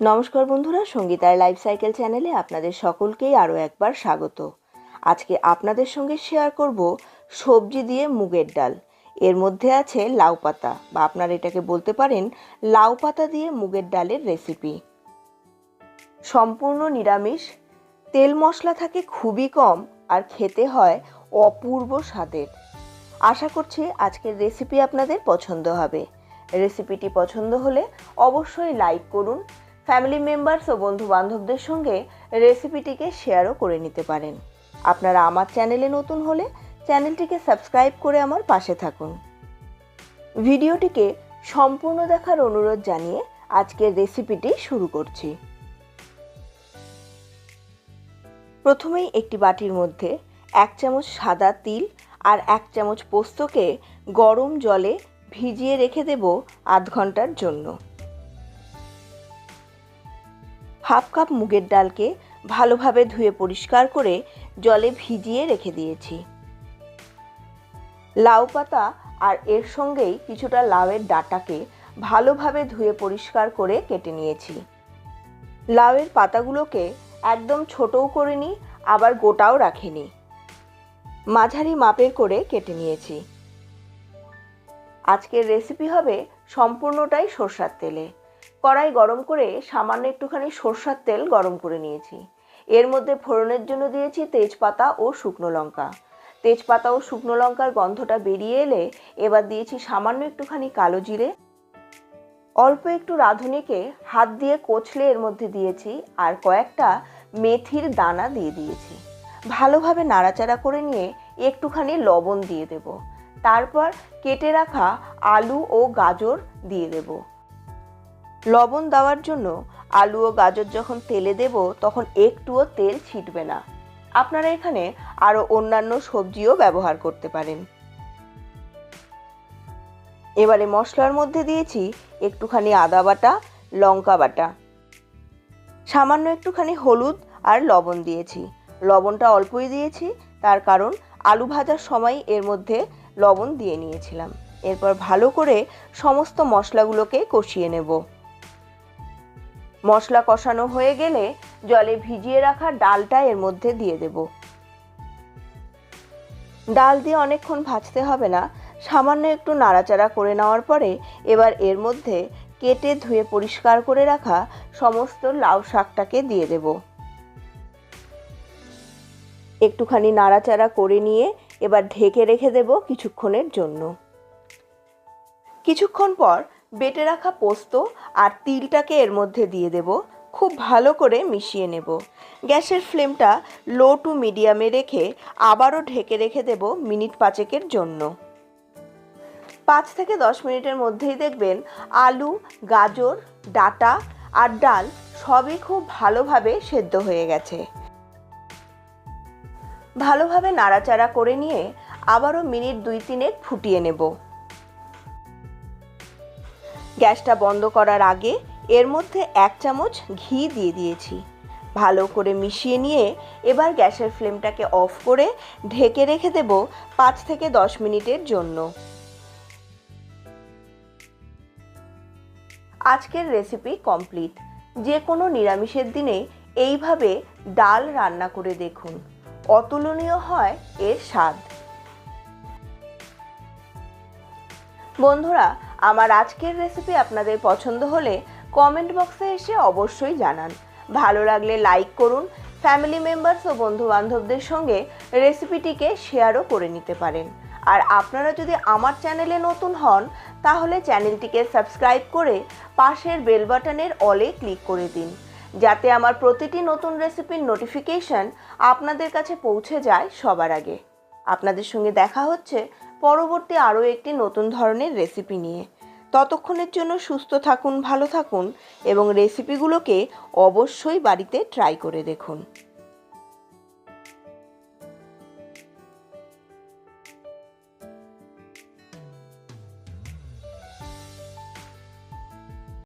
নমস্কার বন্ধুরা, সঙ্গীতার life cycle চ্যানেলে আপনাদের সকলকেই আরও একবার স্বাগত। আজকে আপনাদের সঙ্গে শেয়ার করব সবজি দিয়ে মুগের ডাল। এর মধ্যে আছে লাউ পাতা বা আপনারা এটাকে বলতে পারেন লাউ পাতা দিয়ে মুগের ডালের রেসিপি সম্পূর্ণ নিরামিষ, তেল মশলা থাকে খুবই কম আর খেতে হয় অপূর্ব স্বাদের। আশা করছি আজকের রেসিপি আপনাদের পছন্দ হবে। রেসিপিটি পছন্দ হলে অবশ্যই লাইক করুন ফ্যামিলি মেম্বার্স ও বন্ধু বান্ধবদের সঙ্গে রেসিপিটিকে শেয়ারও করে নিতে পারেন। আপনারা আমার চ্যানেলে নতুন হলে চ্যানেলটিকে সাবস্ক্রাইব করে আমার পাশে থাকুন। ভিডিওটিকে সম্পূর্ণ দেখার অনুরোধ জানিয়ে আজকের রেসিপিটি শুরু করছি। প্রথমেই একটি বাটির মধ্যে এক চামচ সাদা তিল আর এক চামচ পোস্তকে গরম জলে ভিজিয়ে রেখে দেব আধ ঘণ্টার জন্য। হাফ কাপ মুগের ডালকে ভালোভাবে ধুয়ে পরিষ্কার করে জলে ভিজিয়ে রেখে দিয়েছি। লাউ পাতা আর এর সঙ্গেই কিছুটা লাউয়ের ডাটাকে ভালোভাবে ধুয়ে পরিষ্কার করে কেটে নিয়েছি। লাউয়ের পাতাগুলোকে একদম ছোটও করিনি, আবার গোটাও রাখিনি। মাঝারি মাপের করে কেটে নিয়েছি। আজকের রেসিপি হবে সম্পূর্ণটাই সর্ষার তেলে। কড়াই গরম করে সামান্য একটুখানি সর্ষার তেল গরম করে নিয়েছি। এর মধ্যে ফোড়নের জন্য দিয়েছি তেজপাতা ও শুকনো লঙ্কা। তেজপাতা ও শুকনো লঙ্কার গন্ধটা বেরিয়ে এলে এবার দিয়েছি সামান্য একটুখানি কালো জিরে। অল্প একটু রাঁধুনিকে হাত দিয়ে কোচলে এর মধ্যে দিয়েছি আর কয়েকটা মেথির দানা দিয়ে দিয়েছি। ভালোভাবে নাড়াচাড়া করে নিয়ে একটুখানি লবণ দিয়ে দেব। তারপর কেটে রাখা আলু ও গাজর দিয়ে দেব। লবণ দেওয়ার জন্য আলু ও গাজর যখন তেলে দেব, তখন একটুও তেল ছিটবে না। আপনারা এখানে আরও অন্যান্য সবজিও ব্যবহার করতে পারেন। এবারে মশলার মধ্যে দিয়েছি একটুখানি আদা বাটা, লঙ্কা বাটা। সামান্য একটুখানি হলুদ আর লবণ দিয়েছি। লবণটা অল্পই দিয়েছি, তার কারণ আলু ভাজার সময় এর মধ্যে লবণ দিয়ে নিয়েছিলাম। এরপর ভালো করে সমস্ত মশলাগুলোকে কষিয়ে নেব। মশলা কষানো হয়ে গেলে জলে ভিজিয়ে রাখা ডালটা এর মধ্যে দিয়ে দেব। ডাল দিয়ে অনেকক্ষণ ভাজতে হবে না। সামান্য একটু নাড়াচাড়া করে নেওয়ার পরে এবার এর মধ্যে কেটে ধুয়ে পরিষ্কার করে রাখা সমস্ত লাউ শাকটাকে দিয়ে দেব। একটুখানি নাড়াচাড়া করে নিয়ে এবার ঢেকে রেখে দেব কিছুক্ষণের জন্য। কিছুক্ষণ পর বেটে রাখা পোস্ত আর তিলটাকে এর মধ্যে দিয়ে দেব। খুব ভালো করে মিশিয়ে নেব। গ্যাসের ফ্লেমটা লো টু মিডিয়ামে রেখে আবারও ঢেকে রেখে দেব মিনিট পাঁচেকের জন্য। পাঁচ থেকে দশ মিনিটের মধ্যেই দেখবেন আলু, গাজর, ডাটা আর ডাল সবই খুব ভালোভাবে সেদ্ধ হয়ে গেছে। ভালোভাবে নাড়াচাড়া করে নিয়ে আবারও মিনিট দুই তিনেক ফুটিয়ে নেব। গ্যাসটা বন্ধ করার আগে এর মধ্যে এক চামচ ঘি দিয়ে দিয়েছি। ভালো করে মিশিয়ে নিয়ে এবার গ্যাসের ফ্লেমটাকে অফ করে ঢেকে রেখে দেব পাঁচ থেকে দশ মিনিটের জন্য। আজকের রেসিপি কমপ্লিট। যে কোনো নিরামিষের দিনে এইভাবে ডাল রান্না করে দেখুন। অতুলনীয় হয় এর স্বাদ। বন্ধুরা, আমার আজকের রেসিপি আপনাদের পছন্দ হলে কমেন্ট বক্সে এসে অবশ্যই জানান। ভালো লাগলে লাইক করুন ফ্যামিলি মেম্বার্স ও বন্ধু বান্ধবদের সঙ্গে রেসিপিটিকে শেয়ারও করে নিতে পারেন। আর আপনারা যদি আমার চ্যানেলে নতুন হন, তাহলে চ্যানেলটিকে সাবস্ক্রাইব করে পাশের বেল বাটনের অলে ক্লিক করে দিন। যাতে আমার প্রতিটি নতুন রেসিপির নোটিফিকেশন আপনাদের কাছে পৌঁছে যায় সবার আগে। আপনাদের সঙ্গে দেখা হচ্ছে পরবর্তী আরও একটি নতুন ধরনের রেসিপি নিয়ে। ততক্ষণের জন্য সুস্থ থাকুন, ভালো থাকুন এবং রেসিপিগুলোকে অবশ্যই বাড়িতে ট্রাই করে দেখুন।